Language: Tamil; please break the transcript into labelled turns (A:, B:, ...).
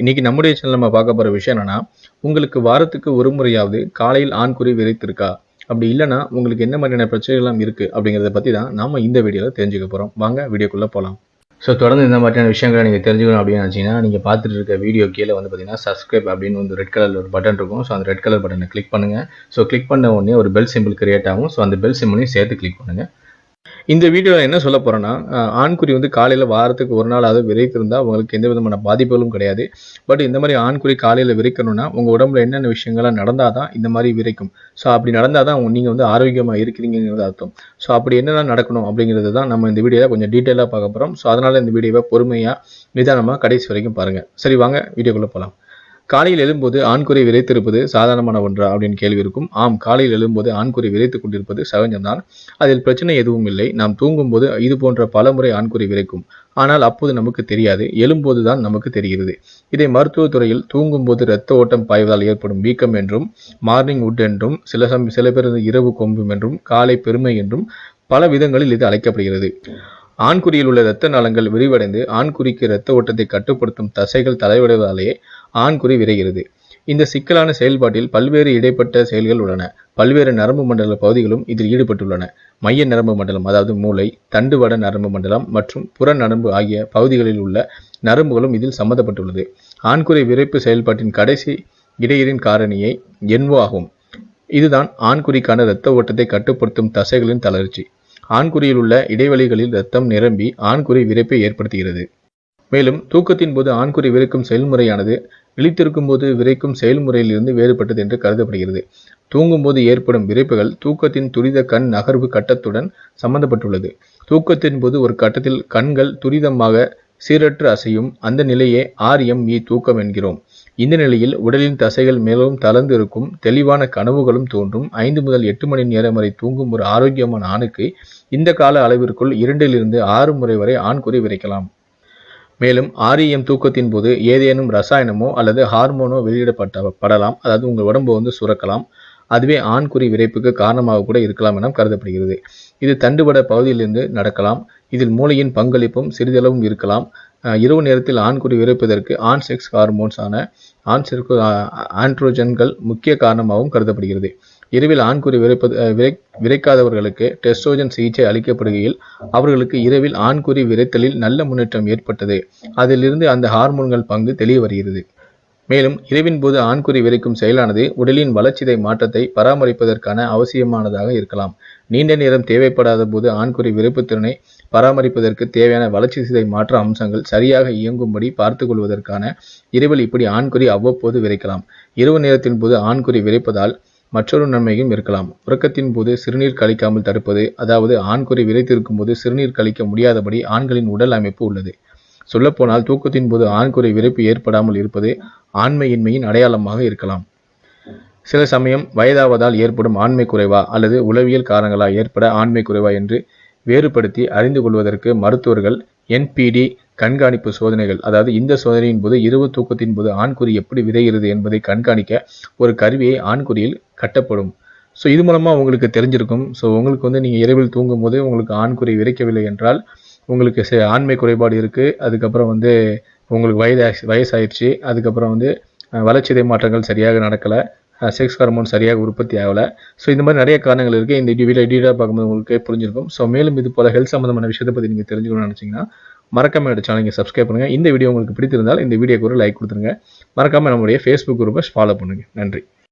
A: இன்னைக்கு நம்முடைய சேனல் நம்ம பார்க்க போகிற விஷயம் என்னன்னா உங்களுக்கு வாரத்துக்கு ஒரு முறையாவது காலையில் ஆண்குறி விரைத்திருக்கா அப்படி இல்லைன்னா உங்களுக்கு என்ன மாதிரியான பிரச்சனைகள்லாம் இருக்குது அப்படிங்கிறத பற்றி தான் நாம் இந்த வீடியோவில் தெரிஞ்சுக்க போகிறோம் வாங்க வீடியோக்குள்ளே போகலாம் ஸோ தொடர்ந்து இந்த மாதிரியான விஷயங்களை நீங்கள் தெரிஞ்சுக்கணும் அப்படின்னு நினச்சிங்கன்னா நீங்கள் பார்த்துட்டு இருக்க வீடியோ கீழே வந்து பார்த்தீங்கன்னா சப்ஸ்கிரைப் அப்படின்னு வந்து ரெட் கலர் ஒரு பட்டன் இருக்கும். ஸோ அந்த ரெட் கலர் பட்டனை கிளிக் பண்ணுங்கள் ஸோ கிளிக் பண்ண உடனே ஒரு பெல் சிம்பிள் கிரியேட் ஆகும். ஸோ அந்த பெல் சிம்பிளையும் சேர்த்து கிளிக் பண்ணுங்கள் இந்த வீடியோவில் என்ன சொல்ல போகிறேன்னா ஆண்குறி வந்து காலையில் வாரத்துக்கு ஒரு நாளாவது விரைத்திருந்தால் உங்களுக்கு எந்த விதமான பாதிப்புகளும் கிடையாது. பட் இந்த மாதிரி ஆண்குறி காலையில் விரைக்கணும்னா உங்கள் உடம்புல என்னென்ன விஷயங்கள்லாம் நடந்தால் தான் இந்த மாதிரி விரைக்கும். ஸோ அப்படி நடந்தால் தான் நீங்கள் வந்து ஆரோக்கியமாக இருக்கிறீங்கிறது அர்த்தம். ஸோ அப்படி என்னென்ன நடக்கணும் அப்படிங்கிறது தான் நம்ம இந்த வீடியோவில் கொஞ்சம் டீட்டெயிலாக பார்க்க போகிறோம் ஸோ அதனால் இந்த வீடியோவை பொறுமையாக நிதானமாக கடைசி வரைக்கும் பாருங்கள் சரி வாங்க வீடியோக்குள்ளே போகலாம் காலையில் எழும்போது ஆண்குறி விரைத்திருப்பது சாதாரணமான ஒன்றா அப்படின்னு கேள்வி இருக்கும். ஆம் காலையில் எழும்போது ஆண்குறி விரைத்துக் கொண்டிருப்பது சகஜம்தான். அதில் பிரச்சனை எதுவும் இல்லை. நாம் தூங்கும்போது இது போன்ற பல முறை ஆண்குறி விரைக்கும் ஆனால் அப்போது நமக்கு தெரியாது. எழும்போது தான் நமக்கு தெரிகிறது. இதை மருத்துவத்துறையில் தூங்கும்போது இரத்த ஓட்டம் பாய்வதால் ஏற்படும் வீக்கம் என்றும் மார்னிங் உட் என்றும் சில சம் சில பேர் இரவு கொம்பும் என்றும் காலை பெருமை என்றும் பல விதங்களில் இது அழைக்கப்படுகிறது. ஆண்குறியில் உள்ள இரத்த நாளங்கள் விரிவடைந்து ஆண்குறிக்கு இரத்த ஓட்டத்தை கட்டுப்படுத்தும் தசைகள் தலைவிடுவதாலேயே ஆண்குறி விரைகிறது. இந்த சிக்கலான செயல்பாட்டில் பல்வேறு இடைப்பட்ட செயல்கள் உள்ளன. பல்வேறு நரம்பு மண்டல பகுதிகளும் இதில் ஈடுபட்டுள்ளன. மைய நரம்பு மண்டலம் அதாவது மூளை தண்டுவட நரம்பு மண்டலம் மற்றும் புற நரம்பு ஆகிய பகுதிகளில் உள்ள நரம்புகளும் இதில் சம்பந்தப்பட்டுள்ளது. ஆண்குறி விரைப்பு செயல்பாட்டின் கடைசி இடையீரின் காரணியை என்வோ ஆகும். இதுதான் ஆண்குறிக்கான இரத்த ஓட்டத்தை கட்டுப்படுத்தும் தசைகளின் தளர்ச்சி. ஆண்குறியில் உள்ள இடைவெளிகளில் இரத்தம் நிரம்பி ஆண்குறி விரைப்பை ஏற்படுத்துகிறது. மேலும் தூக்கத்தின் போது ஆண்குறி விரைக்கும் செயல்முறையானது விழித்திருக்கும் போது விரைக்கும் செயல்முறையிலிருந்து வேறுபட்டது என்று கருதப்படுகிறது. தூங்கும்போது ஏற்படும் விரைப்புகள் தூக்கத்தின் துரித கண் நகர்வு கட்டத்துடன் சம்பந்தப்பட்டுள்ளது. தூக்கத்தின் போது ஒரு கட்டத்தில் கண்கள் துரிதமாக சீரற்று அசையும் அந்த நிலையே ஆர்எம்இ தூக்கம் என்கிறோம். இந்த நிலையில் உடலின் தசைகள் மிகவும் தளர்ந்து இருக்கும் தெளிவான கனவுகளும் தோன்றும். ஐந்து முதல் எட்டு மணி நேரம் வரை தூங்கும் ஒரு ஆரோக்கியமான ஆணுக்கு இந்த கால அளவிற்குள் இரண்டிலிருந்து ஆறு முறை வரை ஆண்குறி விரைக்கலாம் மேலும் ஆரியம் தூக்கத்தின் போது ஏதேனும் ரசாயனமோ அல்லது ஹார்மோனோ வெளியிடப்பட்ட படலாம் அதாவது உங்கள் உடம்பு வந்து சுரக்கலாம். அதுவே ஆண்குறி விரைப்புக்கு காரணமாக கூட இருக்கலாம் என கருதப்படுகிறது. இது தண்டுவட பகுதியிலிருந்து நடக்கலாம். இதில் மூளையின் பங்களிப்பும் சிறிதளவும் இருக்கலாம். இரவு நேரத்தில் ஆண்குறி விரைப்பதற்கு ஆண் செக்ஸ் ஹார்மோன்ஸான ஆண் ஆண்ட்ரோஜன்கள் முக்கிய காரணமாகவும் கருதப்படுகிறது. இரவில் ஆண்குறி விரைப்பது விரை விரைக்காதவர்களுக்கு டெஸ்ட்ரோஜன் சிகிச்சை அளிக்கப்படுகையில் அவர்களுக்கு இரவில் ஆண்குறி விரைத்தலில் நல்ல முன்னேற்றம் ஏற்பட்டது. அதிலிருந்து அந்த ஹார்மோன்கள் பங்கு தெளிய வருகிறது. மேலும் இரவின் போது ஆண்குறி விரைக்கும் செயலானது உடலின் வளர்ச்சிதை மாற்றத்தை பராமரிப்பதற்கான அவசியமானதாக இருக்கலாம். நீண்ட நேரம் தேவைப்படாத போது ஆண்குறி விரைப்பு திறனை பராமரிப்பதற்கு தேவையான வளர்ச்சி சிதை மாற்ற அம்சங்கள் சரியாக இயங்கும்படி பார்த்து கொள்வதற்கான இரவில் இப்படி ஆண்குறி அவ்வப்போது விரைக்கலாம் இரவு நேரத்தின் போது ஆண்குறி விரைப்பதால் மற்றொரு நன்மையும் இருக்கலாம். உறக்கத்தின் போது சிறுநீர் கழிக்காமல் தடுப்பது அதாவது ஆண்குறி விரைத்திருக்கும் போது சிறுநீர் கழிக்க முடியாதபடி ஆண்களின் உடல் அமைப்பு உள்ளது. சொல்லப்போனால் தூக்கத்தின் போது ஆண்குறி விரைப்பு ஏற்படாமல் இருப்பது ஆண்மையின்மையின் அடையாளமாக இருக்கலாம். சில சமயம் வயதாவதால் ஏற்படும் ஆண்மை குறைவா அல்லது உளவியல் காரணங்களால் ஏற்பட ஆண்மை குறைவா என்று வேறுபடுத்தி அறிந்து கொள்வதற்கு மருத்துவர்கள் என்பிடி கண்காணிப்பு சோதனைகள் அதாவது இந்த சோதனையின் போது இரவு தூக்கத்தின் போது ஆண்குறி எப்படி விதைகிறது என்பதை கண்காணிக்க ஒரு கருவியை ஆண்குறியில் கட்டப்படும். ஸோ இது மூலமாக உங்களுக்கு தெரிஞ்சிருக்கும். ஸோ உங்களுக்கு வந்து நீங்கள் இரவில் தூங்கும் போது உங்களுக்கு ஆண்குறி விரைக்கவில்லை என்றால் உங்களுக்கு ஆண்மை குறைபாடு இருக்குது அதுக்கப்புறம் வந்து உங்களுக்கு வயது வயசாயிடுச்சு. அதுக்கப்புறம் வந்து வளர்ச்சிதை மாற்றங்கள் சரியாக நடக்கலை. செக்ஸ் ஹார்மோன் சரியாக உற்பத்தி ஆகலை. ஸோ இந்த மாதிரி நிறைய காரணங்கள் இருக்குது இந்த வீடியோ டீடாக பார்க்கும்போது உங்களுக்கு புரிஞ்சிருக்கும். ஸோ மேலும் இது போல் ஹெல்த் சம்மந்தமான விஷயத்தை பற்றி நீங்கள் தெரிஞ்சுக்கணும்னு நினச்சிங்கன்னா மறக்காம என்னோட சேனல் சப்ஸ்கிரைப் பண்ணுங்கள் இந்த வீடியோ உங்களுக்கு பிடித்திருந்தால் இந்த வீடியோக்கு ஒரு லைக் கொடுத்துருங்க. மறக்காமல் நம்மளுடைய ஃபேஸ்புக் குரூப்பை ஃபாலோ பண்ணுங்கள் நன்றி.